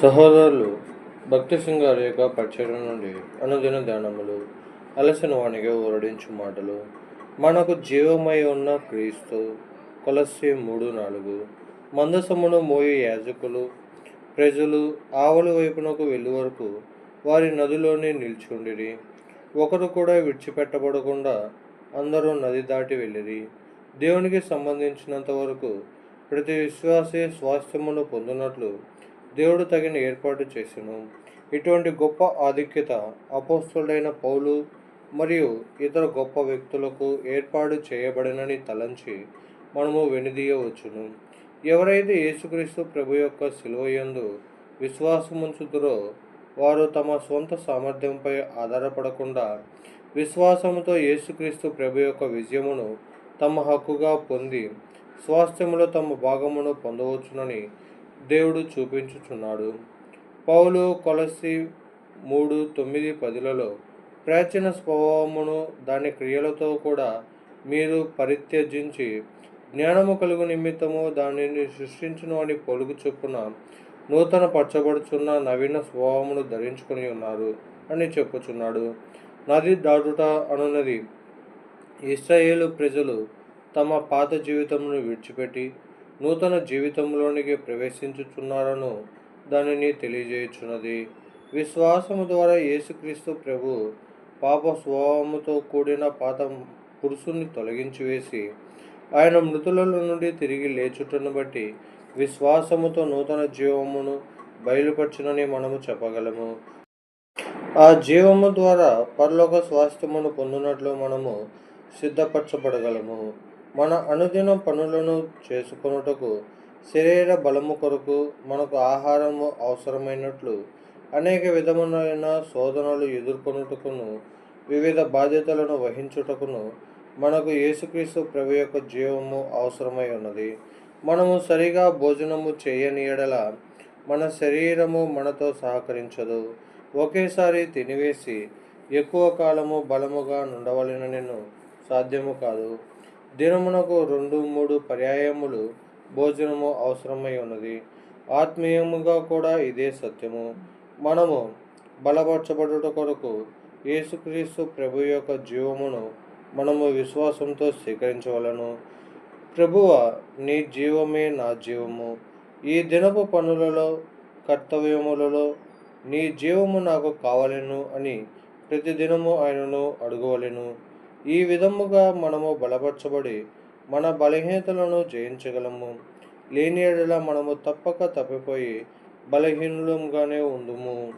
సహోదరులు భక్తి సింగారి యొక్క పరిచయం నుండి అనుదిన ధ్యానములు అలసిన వానికి ఓరడించు మాటలు మనకు జీవమై ఉన్న క్రీస్తు కొలసి మూడు నాలుగు మందసమును మోయి యాజకులు ప్రజలు ఆవుల వైపునకు వెళ్ళి వరకు వారి నదిలోనే నిల్చుండిరి. ఒకరు కూడా విడిచిపెట్టబడకుండా అందరూ నది దాటి వెళ్ళిరి. దేవునికి సంబంధించినంత వరకు ప్రతి విశ్వాసే స్వాస్థ్యమును పొందినట్లు దేవుడు తగిన ఏర్పాటు చేసెను. ఇటువంటి గొప్ప ఆధిక్యత అపోస్తుడైన పౌలు మరియు ఇతర గొప్ప వ్యక్తులకు ఏర్పాటు చేయబడినని తలంచి మనము వెనుదీయవచ్చును. ఎవరైతే యేసుక్రీస్తు ప్రభు యొక్క శిలువయందు విశ్వాసముంచుతురో వారు తమ సొంత సామర్థ్యంపై ఆధారపడకుండా విశ్వాసముతో యేసుక్రీస్తు ప్రభు యొక్క విజయమును తమ హక్కుగా పొంది స్వాస్థ్యములో తమ భాగమును పొందవచ్చునని దేవుడు చూపించుచున్నాడు. పౌలు కొలసి మూడు తొమ్మిది పదులలో ప్రాచీన స్వభావమును దాని క్రియలతో కూడా మీరు పరిత్యజించి జ్ఞానము కలుగు నిమిత్తము దానిని సృష్టించును అని పొలుగు చొప్పున నూతన పరచబడుచున్న నవీన స్వభావమును ధరించుకొని ఉన్నారు అని చెప్పుచున్నాడు. నది దాటుట అనున్నది. ఇస్రాయేలు ప్రజలు తమ పాత జీవితమును విడిచిపెట్టి నూతన జీవితంలోనికి ప్రవేశించుచున్నారను దానిని తెలియజేయుచున్నది. విశ్వాసము ద్వారా యేసుక్రీస్తు ప్రభు పాప స్వభావముతో కూడిన పాత పురుషుని తొలగించి వేసి ఆయన మృతుల నుండి తిరిగి లేచుటను బట్టి విశ్వాసముతో నూతన జీవమును బయలుపరచునని మనము చెప్పగలము. ఆ జీవము ద్వారా పరలోక స్వాస్థ్యమును పొందినట్లు మనము సిద్ధపరచబడగలము. మన అనుదిన పనులను చేసుకొనుటకు శరీర బలము కొరకు మనకు ఆహారము అవసరమైనట్లు అనేక విధములైన శోధనలు ఎదుర్కొనుటకును వివిధ బాధ్యతలను వహించుటకును మనకు యేసుక్రీస్తు ప్రభు యొక్క జీవము అవసరమై ఉన్నది. మనము సరిగా భోజనము చేయని ఎడల మన శరీరము మనతో సహకరించదు. ఒకేసారి తినివేసి ఎక్కువ కాలము బలముగా నుండవలెనను సాధ్యము కాదు. దినమునకు రెండు మూడు పర్యాయములు భోజనము అవసరమై ఉన్నది. ఆత్మీయముగా కూడా ఇదే సత్యము. మనము బలపరచబడుట కొరకు యేసుక్రీస్తు ప్రభు యొక్క జీవమును మనము విశ్వాసంతో స్వీకరించవలను. ప్రభువ నీ జీవమే నా జీవము. ఈ దినపు పనులలో కర్తవ్యములలో నీ జీవము నాకు కావలెను అని ప్రతిదినము ఆయనను అడుగవలెను. ఈ విధముగా మనము బలపరచబడి మన బలహీనతలను జయించగలము. లేని ఎడల మనము తప్పక తప్పిపోయి బలహీనులంగానే ఉందుము.